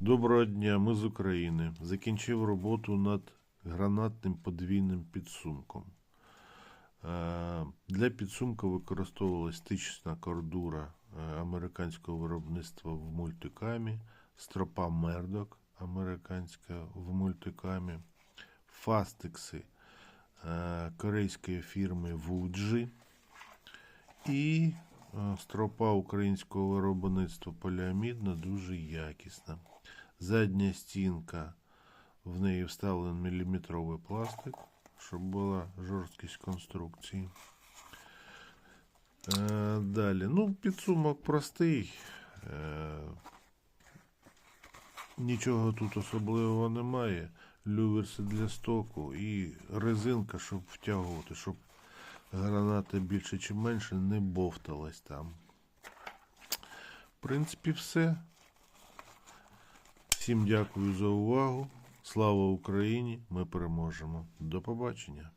Доброго дня, ми з України. Закінчив роботу над гранатним подвійним підсумком. Е, Для підсумку використовувалась стична кордура е, американського виробництва в мультикамі, стропа Мердок американська в мультикамі, фастекси е, корейської фірми Вуджі і стропа українського виробництва поліамідна дуже якісна. Задня стінка, в неї вставлений міліметровий пластик, щоб була жорсткість конструкції. Е, Далі, ну, підсумок простий. Е, Нічого тут особливого немає. Люверси для стоку і резинка, щоб втягувати, щоб граната більше чи менше не бовталась там. В принципі, все. Всім дякую за увагу. Слава Україні! Ми переможемо. До побачення.